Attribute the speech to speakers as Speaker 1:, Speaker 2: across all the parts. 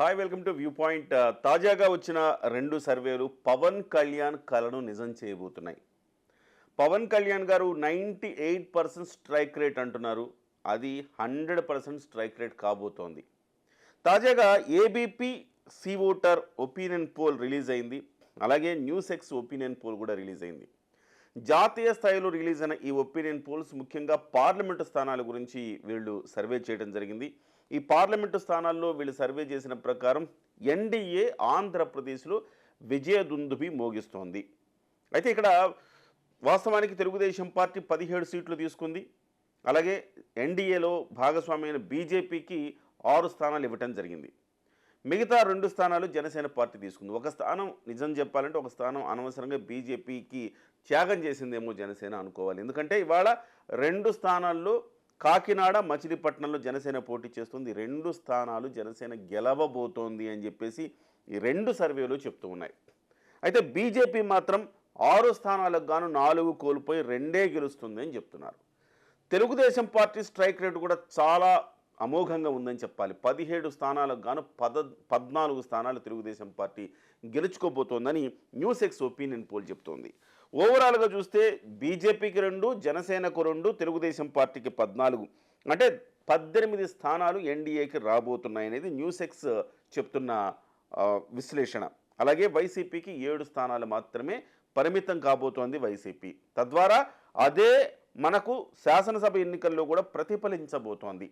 Speaker 1: Hi welcome to view point. తాజాగా వచ్చిన రెండు సర్వేలు పవన్ కళ్యాణ్ కలను నిజం చేయబోతున్నాయి. పవన్ కళ్యాణ్ గారు ninety eight percent strike rate అంటున్నారు. అది హండ్రెడ్ పర్సెంట్ స్ట్రైక్ రేట్ కాబోతోంది. తాజాగా ABP C voter opinion poll release అయింది. అలాగే న్యూస్ ఎక్స్ ఒపీనియన్ పోల్ కూడా రిలీజ్ అయింది. జాతీయ స్థాయిలో రిలీజ్ అయిన ఈ ఒపీనియన్ పోల్స్ ముఖ్యంగా పార్లమెంటు స్థానాల గురించి వీళ్ళు సర్వే చేయడం జరిగింది. ఈ పార్లమెంటు స్థానాల్లో వీళ్ళు సర్వే చేసిన ప్రకారం ఎన్డీఏ ఆంధ్రప్రదేశ్లో విజయదుందుబి మోగిస్తోంది. అయితే ఇక్కడ వాస్తవానికి తెలుగుదేశం పార్టీ పదిహేడు సీట్లు తీసుకుంది. అలాగే ఎన్డీఏలో భాగస్వామ్యమైన బీజేపీకి ఆరు స్థానాలు ఇవ్వటం జరిగింది. మిగతా రెండు స్థానాలు జనసేన పార్టీ తీసుకుంది. ఒక స్థానం నిజం చెప్పాలంటే ఒక స్థానం అనవసరంగా బీజేపీకి త్యాగం చేసిందేమో జనసేన అనుకోవాలి. ఎందుకంటే ఇవాళ రెండు స్థానాల్లో కాకినాడ మచిలీపట్నంలో జనసేన పోటీ చేస్తుంది. రెండు స్థానాలు జనసేన గెలవబోతోంది అని చెప్పేసి ఈ రెండు సర్వేలు చెప్తూ ఉన్నాయి. అయితే బీజేపీ మాత్రం ఆరు స్థానాలకు గాను నాలుగు కోల్పోయి రెండే గెలుస్తుంది అని చెప్తున్నారు. తెలుగుదేశం పార్టీ స్ట్రైక్ రేటు కూడా చాలా అమోఘంగా ఉందని చెప్పాలి. పదిహేడు స్థానాలకు గాను పద పద్నాలుగు స్థానాలు తెలుగుదేశం పార్టీ గెలుచుకోబోతోందని న్యూస్ ఎక్స్ ఒపీనియన్ పోల్ చెప్తోంది. ఓవరాల్గా చూస్తే బీజేపీకి రెండు జనసేనకు రెండు తెలుగుదేశం పార్టీకి పద్నాలుగు. అంటే పద్దెనిమిది స్థానాలు ఎన్డీఏకి రాబోతున్నాయనేది న్యూస్ ఎక్స్ చెప్తున్న విశ్లేషణ. అలాగే వైసీపీకి ఏడు స్థానాలు మాత్రమే పరిమితం కాబోతోంది వైసీపీ. తద్వారా అదే మనకు శాసనసభ ఎన్నికల్లో కూడా ప్రతిఫలించబోతోంది.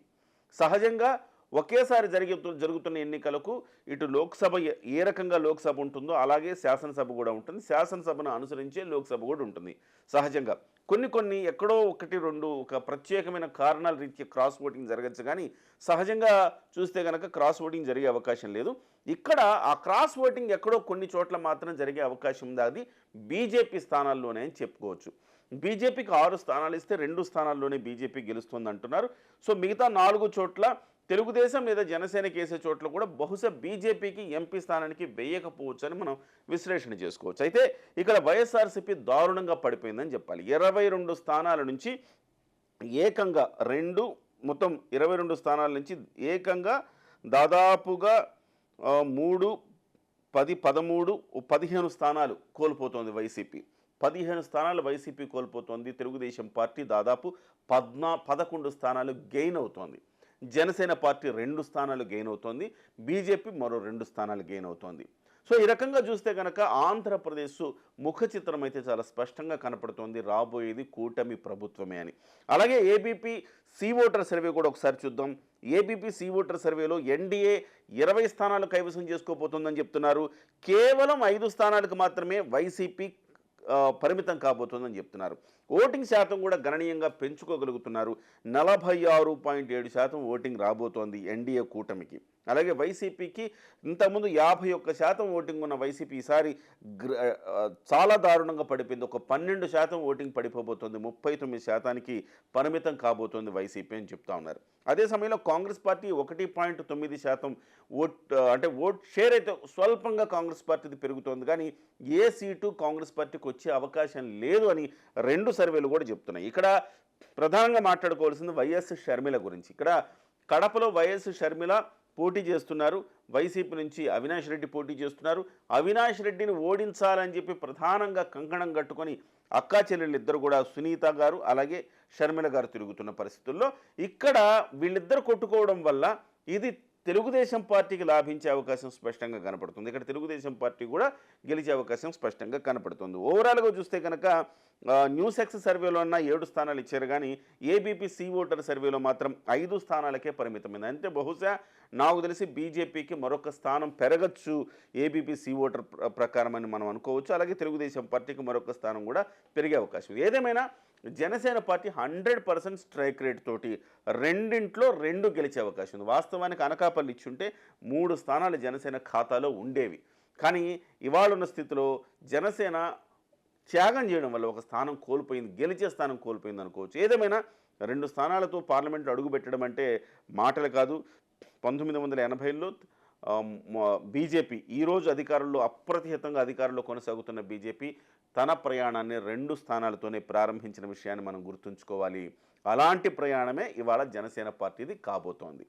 Speaker 1: సహజంగా ఒకేసారి జరిగే జరుగుతున్న ఎన్నికలకు ఇటు లోక్సభ ఏ- ఏ రకంగా లోక్సభ ఉంటుందో అలాగే శాసనసభ కూడా ఉంటుంది. శాసనసభను అనుసరించే లోక్సభ కూడా ఉంటుంది. సహజంగా. కొన్ని కొన్ని ఎక్కడో ఒకటి రెండు ఒక ప్రత్యేకమైన కారణాల రీత్యా క్రాస్ ఓటింగ్ జరగచ్చు కానీ సహజంగా చూస్తే కనుక క్రాస్ ఓటింగ్ జరిగే అవకాశం లేదు. ఇక్కడ ఆ క్రాస్ ఓటింగ్ ఎక్కడో కొన్ని చోట్ల మాత్రం జరిగే అవకాశం ఉంది. అది బీజేపీ స్థానాల్లోనే అని చెప్పుకోవచ్చు. బీజేపీకి ఆరు స్థానాలు ఇస్తే రెండు స్థానాల్లోనే బీజేపీ గెలుస్తుంది అంటున్నారు సో మిగతా నాలుగు చోట్ల తెలుగుదేశం లేదా జనసేనకి వేసే చోట్ల కూడా బహుశా బీజేపీకి ఎంపీ స్థానానికి వేయకపోవచ్చు అని మనం విశ్లేషణ చేసుకోవచ్చు. అయితే ఇక్కడ వైఎస్ఆర్సీపీ దారుణంగా పడిపోయిందని చెప్పాలి. ఇరవై రెండు స్థానాల నుంచి ఏకంగా రెండు మొత్తం ఇరవై రెండు స్థానాల నుంచి ఏకంగా దాదాపుగా మూడు పది పదమూడు పదిహేను స్థానాలు కోల్పోతోంది వైసీపీ. పదిహేను స్థానాలు వైసీపీ కోల్పోతోంది. తెలుగుదేశం పార్టీ దాదాపు పద్నా పదకొండు స్థానాలు గెయిన్ అవుతోంది. జనసేన పార్టీ రెండు స్థానాలు గెయిన్ అవుతోంది. బీజేపీ మరో రెండు స్థానాలు గెయిన్ అవుతోంది. సో ఈ రకంగా చూస్తే కనుక ఆంధ్రప్రదేశ్ ముఖ చిత్రం అయితే చాలా స్పష్టంగా కనపడుతోంది. రాబోయేది కూటమి ప్రభుత్వమే అని. అలాగే ఏబీపీ సి ఓటర్ సర్వే కూడా ఒకసారి చూద్దాం. ఏబీపీ సి ఓటర్ సర్వేలో ఎన్డీఏ ఇరవై స్థానాలు కైవసం చేసుకోబోతోందని చెప్తున్నారు. కేవలం ఐదు స్థానాలకు మాత్రమే వైసీపీ పరిమితం కాబోతోందని చెప్తున్నారు. ఓటింగ్ శాతం కూడా గణనీయంగా పెంచుకోగలుగుతున్నారు. నలభై ఆరు పాయింట్ ఏడు శాతం ఓటింగ్ రాబోతోంది ఎన్డీఏ కూటమికి. అలాగే వైసీపీకి ఇంతకుముందు యాభై ఒక్క శాతం ఓటింగ్ ఉన్న వైసీపీ ఈసారి చాలా దారుణంగా పడిపోయింది. ఒక పన్నెండు శాతం ఓటింగ్ పడిపోబోతోంది. ముప్పై తొమ్మిది శాతానికి పరిమితం కాబోతోంది వైసీపీ అని చెప్తా ఉన్నారు. అదే సమయంలో కాంగ్రెస్ పార్టీ ఒకటి పాయింట్ తొమ్మిది శాతం ఓట్ అంటే ఓట్ షేర్ అయితే స్వల్పంగా కాంగ్రెస్ పార్టీది పెరుగుతోంది. కానీ ఏ సీటు కాంగ్రెస్ పార్టీకి వచ్చే అవకాశం లేదు అని రెండు సర్వేలు కూడా చెప్తున్నాయి. ఇక్కడ ప్రధానంగా మాట్లాడుకోవాల్సింది వైఎస్ షర్మిల గురించి. ఇక్కడ కడపలో వైఎస్ షర్మిల పోటీ చేస్తున్నారు. వైసీపీ నుంచి అవినాష్ రెడ్డి పోటీ చేస్తున్నారు. అవినాష్ రెడ్డిని ఓడించాలని చెప్పి ప్రధానంగా కంకణం కట్టుకొని అక్కా చెల్లెళ్ళు ఇద్దరు కూడా సునీత గారు అలాగే షర్మిల గారు తిరుగుతున్న పరిస్థితుల్లో ఇక్కడ వీళ్ళిద్దరు కొట్టుకోవడం వల్ల ఇది తెలుగుదేశం పార్టీకి లాభించే అవకాశం స్పష్టంగా కనపడుతుంది. ఇక్కడ తెలుగుదేశం పార్టీ కూడా గెలిచే అవకాశం స్పష్టంగా కనపడుతుంది. ఓవరాల్గా చూస్తే కనుక న్యూసెక్స్ న్యూస్ ఎక్స్ సర్వేలో ఉన్న ఏడు స్థానాలు ఇచ్చారు కానీ ఏబీపీ సి ఓటర్ సర్వేలో మాత్రం ఐదు స్థానాలకే పరిమితమైంది. అంటే బహుశా నాకు తెలిసి బీజేపీకి మరొక స్థానం పెరగచ్చు ఏబీపీ సి ఓటర్ ప్రకారం అని మనం అనుకోవచ్చు. అలాగే తెలుగుదేశం పార్టీకి మరొక స్థానం కూడా పెరిగే అవకాశం ఏదేమైనా Janasena party hundred percent strike rate తోటి రెండింట్లో రెండు గెలిచే అవకాశం ఉంది. వాస్తవానికి అనకాపల్లి ఇచ్చుంటే మూడు స్థానాలు జనసేన ఖాతాలో ఉండేవి. కానీ ఇవాళ ఉన్న స్థితిలో జనసేన త్యాగం చేయడం వల్ల ఒక స్థానం కోల్పోయింది గెలిచే స్థానం కోల్పోయింది అనుకోవచ్చు. ఏదేమైనా రెండు స్థానాలతో పార్లమెంట్లో అడుగుపెట్టడం అంటే మాటలు కాదు. పంతొమ్మిది వందల ఎనభైలో బీజేపీ ఈరోజు అధికారంలో అప్రతిహితంగా అధికారంలో కొనసాగుతున్న బీజేపీ తన ప్రయాణాన్ని రెండు స్థానాలతోనే ప్రారంభించిన విషయాన్ని మనం గుర్తుంచుకోవాలి. అలాంటి ప్రయాణమే ఇవాళ జనసేన పార్టీది కాబోతోంది.